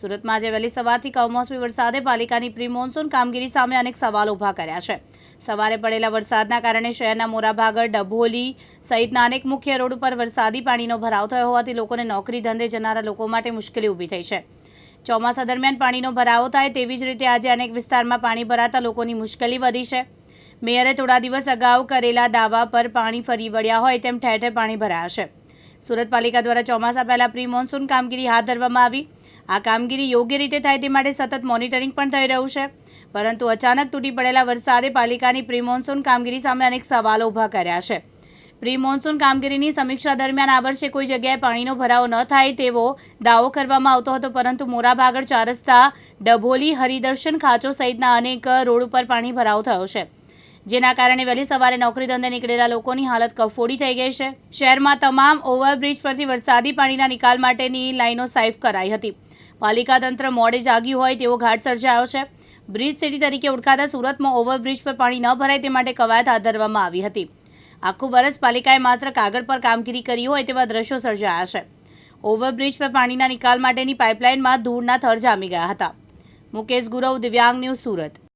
સુરતમાં આજે વહેલી સવારથી કમોસમી વરસાદે પાલિકાની પ્રી મોન્સૂન કામગીરી સામે અનેક સવાલો ઊભા કર્યા છે. સવારે પડેલા વરસાદના કારણે શહેરના મોરાભાગળ ડભોલી સહિતના અનેક મુખ્ય રોડ ઉપર વરસાદી પાણીનો ભરાવ થયો હોવાથી લોકોને નોકરી ધંધે જનારા લોકો માટે મુશ્કેલી ઊભી થઈ છે. ચોમાસા દરમિયાન પાણીનો ભરાવો થાય તેવી જ રીતે આજે અનેક વિસ્તારમાં પાણી ભરાતા લોકોની મુશ્કેલી વધી છે. મેયરે થોડા દિવસ અગાઉ કરેલા દાવા પર પાણી ફરી વળ્યા હોય તેમ ઠેર ઠેર પાણી ભરાયા છે. સુરત પાલિકા દ્વારા ચોમાસા પહેલા પ્રી મોન્સૂન કામગીરી હાથ ધરવામાં આવી. આ કામગીરી યોગ્ય રીતે થાય તે માટે સતત મોનિટરિંગ પણ થઈ રહ્યું છે. પરંતુ અચાનક તૂટી પડેલા વરસાદે પાલિકાની પ્રી મોન્સૂન કામગીરી સામે અનેક સવાલો ઊભા કર્યા છે. પ્રી મોન્સૂન કામગીરીની સમીક્ષા દરમિયાન આ વર્ષે કોઈ જગ્યાએ પાણીનો ભરાવો ન થાય તેવો દાવો કરવામાં આવતો હતો, પરંતુ મોરાભાગળ ચાર રસ્તા ડભોલી, હરિદર્શન, ખાંચો સહિતના અનેક રોડ ઉપર પાણી ભરાવો થયો છે. જેના કારણે વહેલી સવારે નોકરી ધંધે નીકળેલા લોકોની હાલત કફોડી થઈ ગઈ છે. શહેરમાં તમામ ઓવરબ્રિજ પરથી વરસાદી પાણીના નિકાલ માટેની લાઈનો સાફ કરાઈ હતી. પાલિકા તંત્ર મોડે જાગ્યું હોય તેવો ઘાટ સર્જાયો છે. બ્રિજ સિટી તરીકે ઓળખાતા સુરતમાં ઓવરબ્રિજ પર પાણી ન ભરાય તે માટે કવાયત હાથ ધરવામાં આવી હતી. આખું વર્ષ પાલિકાએ માત્ર કાગળ પર કામગીરી કરી હોય તેવા દ્રશ્યો સર્જાયા છે. ઓવરબ્રિજ પર પાણીના નિકાલ માટેની પાઇપલાઇનમાં ધૂળના થર જામી ગયા હતા. મુકેશ ગુરવ, દિવ્યાંગ ન્યૂઝ સુરત.